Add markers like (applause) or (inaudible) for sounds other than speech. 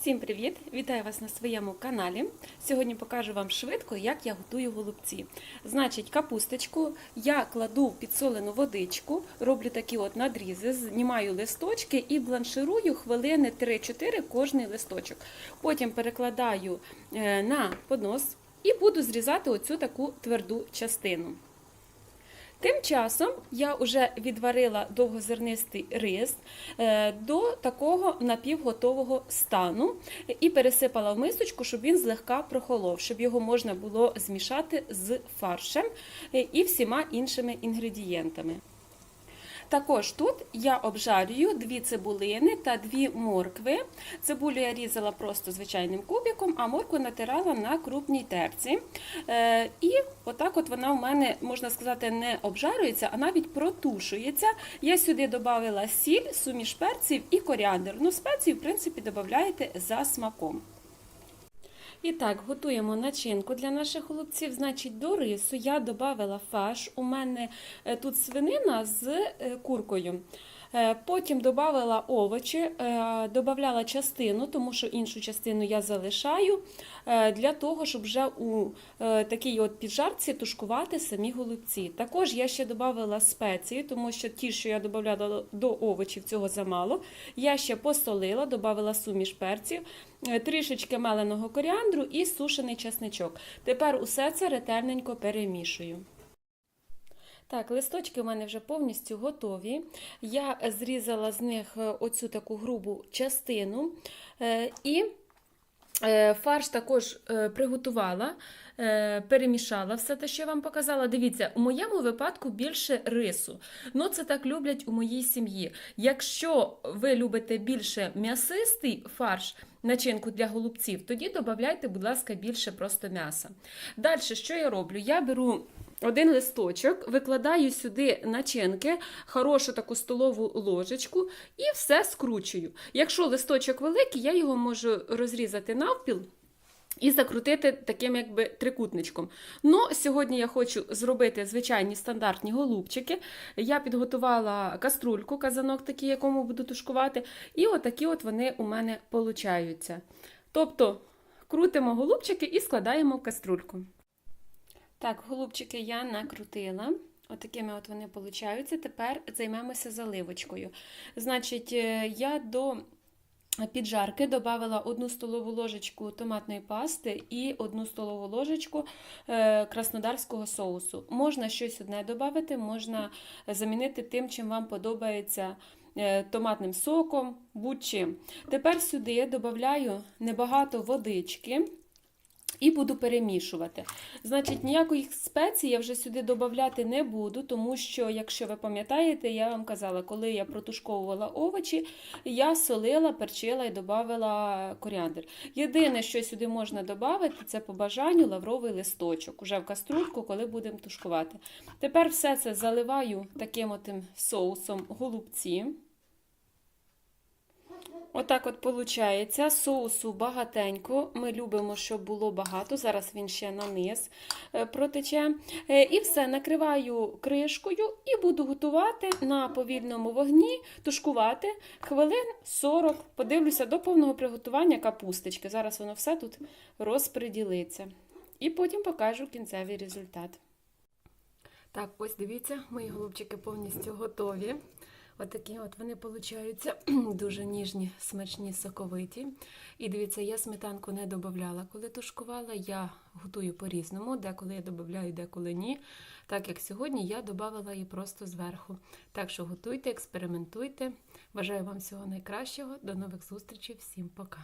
Всім привіт! Вітаю вас на своєму каналі. Сьогодні покажу вам швидко, як я готую голубці. Значить, капусточку я кладу в підсолену водичку, роблю такі от надрізи, знімаю листочки і бланширую хвилини 3-4 кожний листочок. Потім перекладаю е, на поднос і буду зрізати оцю таку тверду частину. Тим часом я вже відварила довгозернистий рис е, до такого напівготового стану і пересипала в мисочку, щоб він злегка прохолов, щоб його можна було змішати з фаршем е, і всіма іншими інгредієнтами. Також тут я обжарюю дві цибулини та дві моркви. Цибулю я різала просто звичайним кубиком, а моркву натирала на крупній терці. Е, І отак от вона в мене, можна сказати, не обжарюється, а навіть протушується. Я сюди додала сіль, суміш перців і коріандр. Ну, спеції, в принципі, додаєте за смаком. І так, готуємо начинку для наших голубців. Значить, до рису я додала фарш. У мене е, тут свинина з е, куркою. Е, Потім додала овочі, додавала частину, тому що іншу частину я залишаю е, для того, щоб вже у е, такій от піджарці тушкувати самі голубці. Також я ще додала спеції, тому що ті, що я додавала до овочів, цього замало. Я ще посолила, додала суміш перців, е, трішечки меленого коріандру і сушений чесничок. Тепер усе це ретельненько перемішую. Так, листочки у мене вже повністю готові. Я зрізала з них е, оцю таку грубу частину е, і е, фарш також приготувала, перемішала все те, що я вам показала. Дивіться, у моєму випадку більше рису. Ну, це так люблять у моїй сім'ї. Якщо ви любите більше м'ясистий фарш, начинку для голубців, тоді додавайте, будь ласка, більше просто м'яса. Далі, що я роблю? Я беру один листочок, викладаю сюди начинки, хорошу таку столову ложечку і все скручую. Якщо листочок великий, я його можу розрізати навпіл. І закрутити таким якби трикутничком. Ну, сьогодні я хочу зробити звичайні стандартні голубчики. Я підготувала каструльку, казанок такий, якому буду тушкувати. І отакі от вони у мене получаються. Тобто крутимо голубчики і складаємо каструльку. Так, голубчики я накрутила. Отакими от вони получаються. Тепер займемося заливочкою. Значить, е, я до піджарки додала одну столову ложечку томатної пасти і одну столову ложечку е, краснодарського соусу. Можна щось одне додати, можна замінити тим, чим вам подобається. е, Томатним соком, будь-чим. Тепер сюди додаю небагато водички. І буду перемішувати. Значить, ніякої спеції я вже сюди додати не буду, тому що, якщо ви пам'ятаєте, я вам казала, коли я протушковувала овочі, я солила, перчила і додавала коріандр. Єдине, що сюди можна додати, це по бажанню лавровий листочок, уже в каструльку, коли будемо тушкувати. Тепер все це заливаю таким отим соусом голубці. Отак от виходить. Соусу багатенько. Ми любимо, щоб було багато. Зараз він ще на низ е, протече. Е, І все, накриваю кришкою і буду готувати на повільному вогні, тушкувати хвилин 40. Подивлюся до повного приготування капусточки. Зараз воно все тут розподілиться. І потім покажу кінцевий результат. Так, ось дивіться, мої голубчики повністю готові. Отакі от вони получаються (clears throat) дуже ніжні, смачні, соковиті. І дивіться, я сметанку не додавала, коли тушкувала. Я готую по-різному, деколи я додаю, деколи ні. Так як сьогодні я додавала її просто зверху. Так що готуйте, експериментуйте. Бажаю вам всього найкращого. До нових зустрічей. Всім пока!